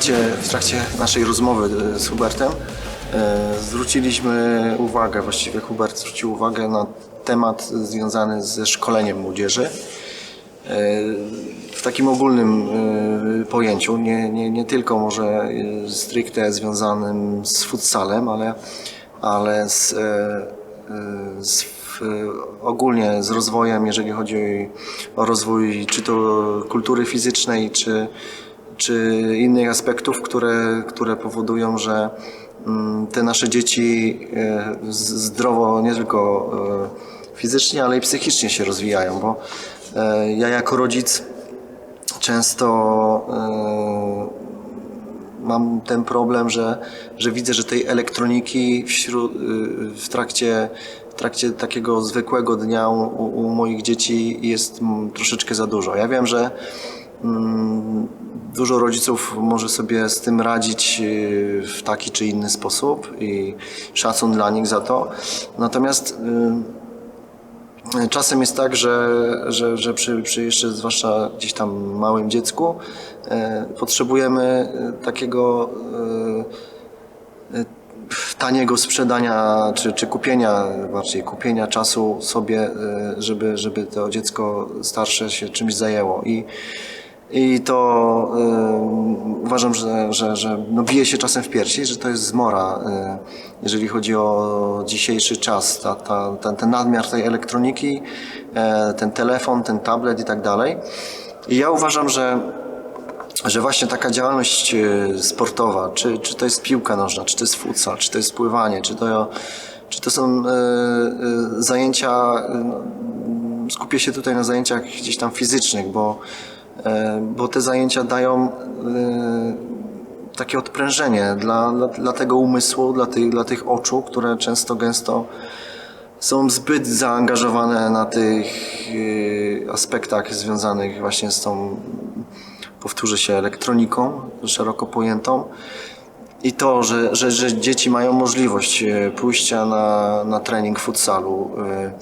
trakcie, w trakcie naszej rozmowy e, z Hubertem e, zwróciliśmy uwagę, właściwie Hubert zwrócił uwagę na temat związany ze szkoleniem młodzieży. E, W takim ogólnym pojęciu, nie, nie, nie tylko może stricte związanym z futsalem, ale, ale z, z ogólnie z rozwojem, jeżeli chodzi o rozwój czy to kultury fizycznej, czy, czy innych aspektów, które, które powodują, że mm, te nasze dzieci e, zdrowo nie tylko e, fizycznie, ale i psychicznie się rozwijają, bo e, ja jako rodzic często mam ten problem, że, że widzę, że tej elektroniki wśród, w, trakcie, w trakcie takiego zwykłego dnia u, u moich dzieci jest mm, troszeczkę za dużo. Ja wiem, że mm, dużo rodziców może sobie z tym radzić y, w taki czy inny sposób i szacun dla nich za to. Natomiast y, Czasem jest tak, że, że, że przy, przy jeszcze zwłaszcza gdzieś tam małym dziecku e, potrzebujemy takiego taniego sprzedania czy, czy kupienia, bardziej kupienia czasu sobie, żeby, żeby to dziecko starsze się czymś zajęło. I, i to e, uważam, że, że, że no bije się czasem w piersi, że to jest zmora, e, jeżeli chodzi o dzisiejszy czas, ta, ta, ten, ten nadmiar tej elektroniki, e, ten telefon, ten tablet i tak dalej. I ja uważam, że że właśnie taka działalność e, sportowa, czy, czy to jest piłka nożna, czy to jest futsal, czy to jest pływanie, czy to, czy to są e, e, zajęcia, e, no, skupię się tutaj na zajęciach gdzieś tam fizycznych, bo, bo te zajęcia dają e, takie odprężenie dla, dla, dla tego umysłu, dla tych, dla tych oczu, które często gęsto są zbyt zaangażowane na tych e, aspektach związanych właśnie z tą, powtórzę się, elektroniką szeroko pojętą. I to, że, że, że dzieci mają możliwość e, pójścia na, na trening futsalu, e, e,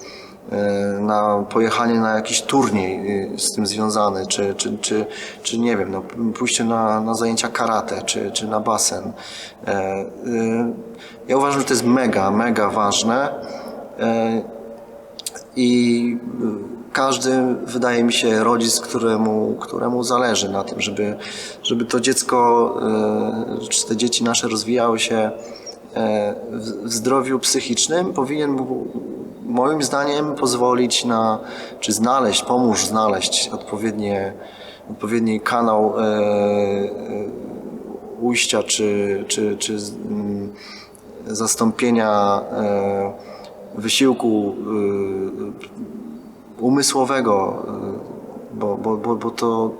na pojechanie na jakiś turniej e, z tym związany, czy, czy, czy, czy nie wiem, no, pójście na, na zajęcia karate, czy, czy na basen. E, e, Ja uważam, że to jest mega, mega ważne. E, i każdy, wydaje mi się, rodzic, któremu, któremu zależy na tym, żeby, żeby to dziecko, czy te dzieci nasze rozwijały się e, w zdrowiu psychicznym, powinien moim zdaniem pozwolić na, czy znaleźć, pomóż znaleźć odpowiednie, odpowiedni kanał e, e, ujścia, czy, czy, czy z- mm, zastąpienia e, wysiłku y, umysłowego, y, bo, bo, bo, bo to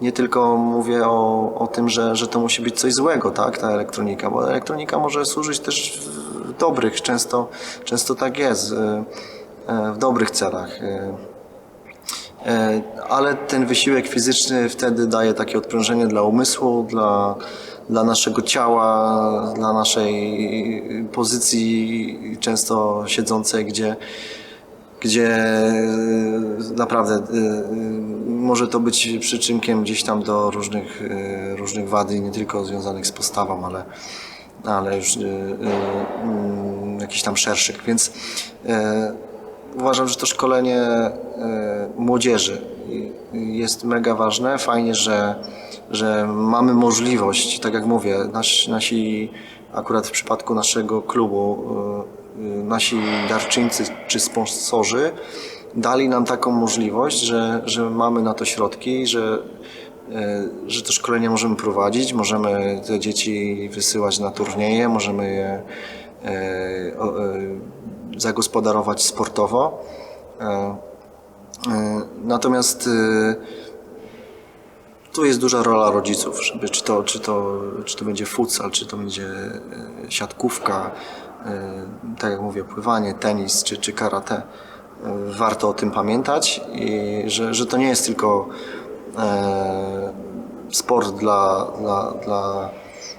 nie tylko mówię o, o tym, że, że to musi być coś złego, tak, ta elektronika, bo elektronika może służyć też dobrych, często, często tak jest, y, y, w dobrych celach. E, ale ten wysiłek fizyczny wtedy daje takie odprężenie dla umysłu, dla, dla naszego ciała, dla naszej pozycji często siedzącej, gdzie, gdzie e, naprawdę e, może to być przyczynkiem gdzieś tam do różnych, e, różnych wad nie tylko związanych z postawą, ale, ale już e, e, mm, jakichś tam szerszych. Więc uważam, że to szkolenie e, młodzieży jest mega ważne. Fajnie, że, że mamy możliwość, tak jak mówię, nasi, nasi akurat w przypadku naszego klubu, nasi darczyńcy czy sponsorzy dali nam taką możliwość, że, że mamy na to środki, że że to szkolenie możemy prowadzić, możemy te dzieci wysyłać na turnieje, możemy je e, e, zagospodarować sportowo. E, e, Natomiast e, tu jest duża rola rodziców, żeby czy to, czy to, czy to będzie futsal, czy to będzie e, siatkówka, e, tak jak mówię, pływanie, tenis czy, czy karate. E, Warto o tym pamiętać i że, że to nie jest tylko e, sport dla, dla, dla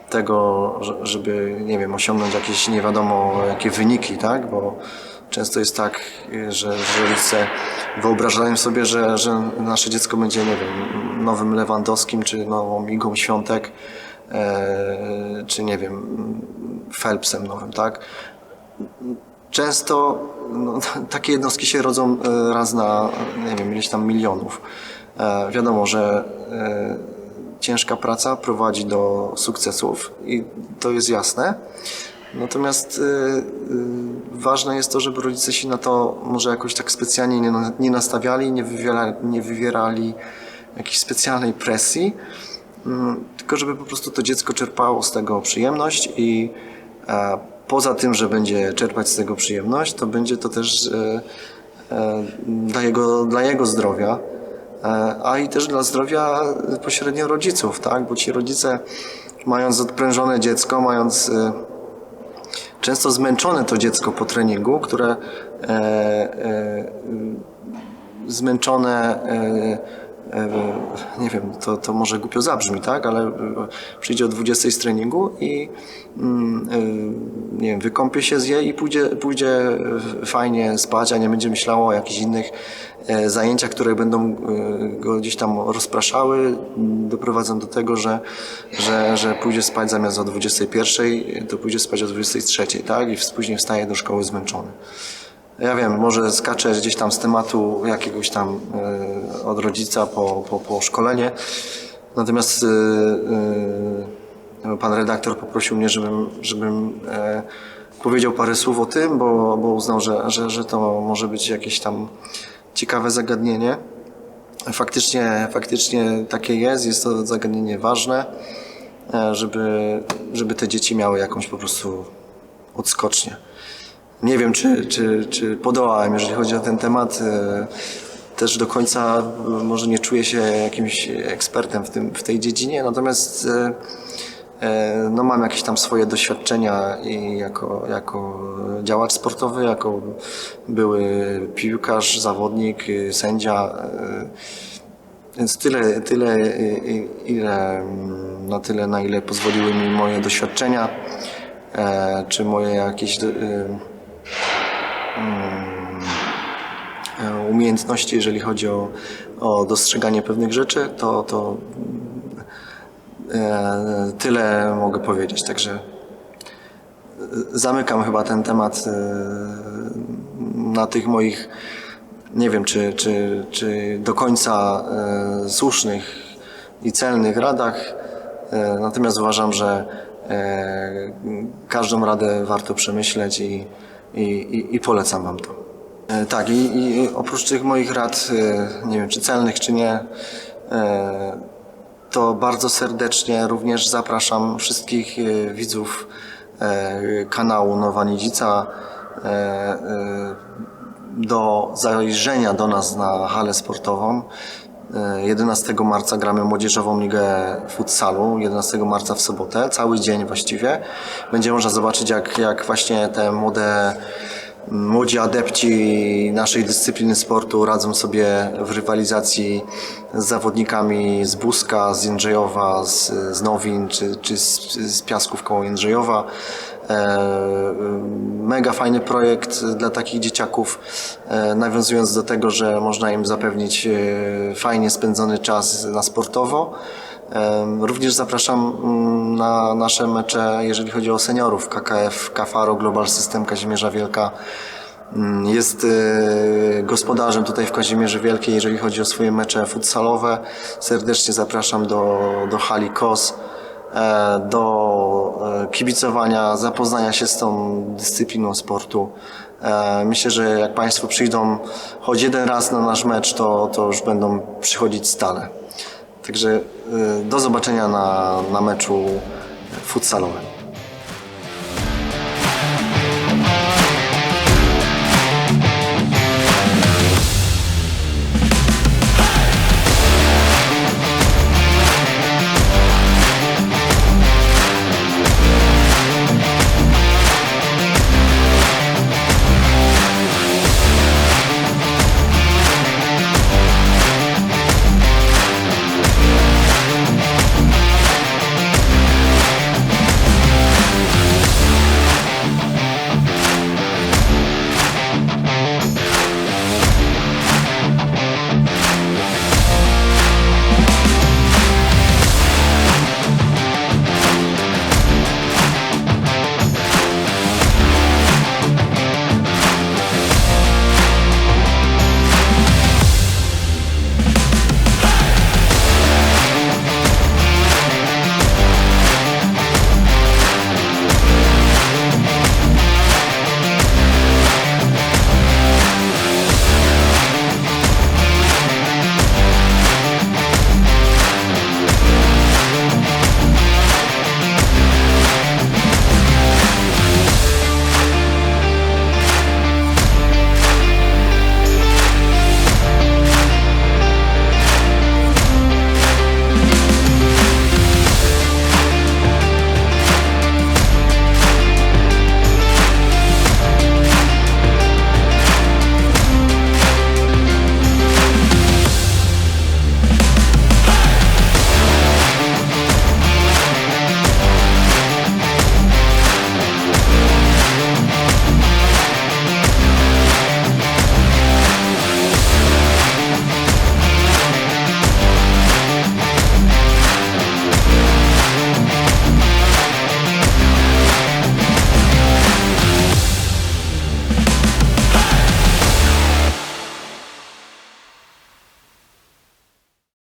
tego, że- żeby, nie wiem, osiągnąć jakieś nie wiadomo jakie wyniki, tak? Bo często jest tak, że, że rodzice wyobrażają sobie, że, że nasze dziecko będzie, nie wiem, nowym Lewandowskim czy nową Igą Świątek, e, czy nie wiem, Phelpsem nowym, tak? Często no, takie jednostki się rodzą e, raz na, nie wiem, ileś tam milionów. E, Wiadomo, że e, ciężka praca prowadzi do sukcesów i to jest jasne. Natomiast y, ważne jest to, żeby rodzice się na to może jakoś tak specjalnie nie, na- nie nastawiali, nie, wywiera, nie wywierali jakiejś specjalnej presji, mm, tylko żeby po prostu to dziecko czerpało z tego przyjemność i e, poza tym, że będzie czerpać z tego przyjemność, to będzie to też e, e, dla, jego, dla jego zdrowia, e, a i też dla zdrowia pośrednio rodziców, tak? Bo ci rodzice mając odprężone dziecko, mając e, często zmęczone to dziecko po treningu, które e, e, zmęczone, e, e, nie wiem, to, to może głupio zabrzmi, tak, ale e, przyjdzie o 20 z treningu i mm, e, nie wiem, wykąpie się, zje i pójdzie, pójdzie e, fajnie spać, a nie będzie myślało o jakichś innych e, zajęciach, które będą e, go gdzieś tam rozpraszały, doprowadzą do tego, że, że, że pójdzie spać zamiast o 21, to pójdzie spać o 23, tak, i później wstaje do szkoły zmęczony. Ja wiem, może skaczę gdzieś tam z tematu jakiegoś tam e, od rodzica po, po, po szkolenie. Natomiast e, e, pan redaktor poprosił mnie, żebym, żebym powiedział parę słów o tym, bo, bo uznał, że, że, że to może być jakieś tam ciekawe zagadnienie. Faktycznie, faktycznie takie jest, jest to zagadnienie ważne, żeby, żeby te dzieci miały jakąś po prostu odskocznię. Nie wiem, czy, czy, czy podołałem, jeżeli chodzi o ten temat. E, Też do końca e, może nie czuję się jakimś ekspertem w, tym, w tej dziedzinie, natomiast e, no, mam jakieś tam swoje doświadczenia i jako, jako działacz sportowy, jako były piłkarz, zawodnik, y, sędzia. Więc tyle, tyle ile, na tyle, na ile pozwoliły mi moje doświadczenia, czy moje jakieś umiejętności, jeżeli chodzi o, o dostrzeganie pewnych rzeczy, to, to e, tyle mogę powiedzieć. Także e, zamykam chyba ten temat e, na tych moich, nie wiem czy, czy, czy do końca e, słusznych i celnych radach. E, Natomiast uważam, że e, każdą radę warto przemyśleć i, i, i, i polecam Wam to. E, Tak, i, i oprócz tych moich rad, e, nie wiem czy celnych, czy nie, e, to bardzo serdecznie również zapraszam wszystkich widzów kanału Nowa Niedzica do zajrzenia do nas na halę sportową. E, 11 marca gramy Młodzieżową Ligę Futsalu, 11 marca w sobotę, cały dzień właściwie. Będzie można zobaczyć jak, jak właśnie te młode Młodzi adepci naszej dyscypliny sportu radzą sobie w rywalizacji z zawodnikami z Buska, z Jędrzejowa, z, z Nowin czy, czy z, z Piasków koło Jędrzejowa. E, mega fajny projekt dla takich dzieciaków, e, nawiązując do tego, że można im zapewnić e, fajnie spędzony czas na sportowo. Również zapraszam mm, na nasze mecze, jeżeli chodzi o seniorów. KKF, Kafaro Global System Kazimierza Wielka mm, jest gospodarzem tutaj w Kazimierzu Wielkiej, jeżeli chodzi o swoje mecze futsalowe. Serdecznie zapraszam do, do hali KOS, do e, kibicowania, zapoznania się z tą dyscypliną sportu. E, Myślę, że jak Państwo przyjdą choć jeden raz na nasz mecz, to, to już będą przychodzić stale. Także do zobaczenia na, na meczu futsalowym.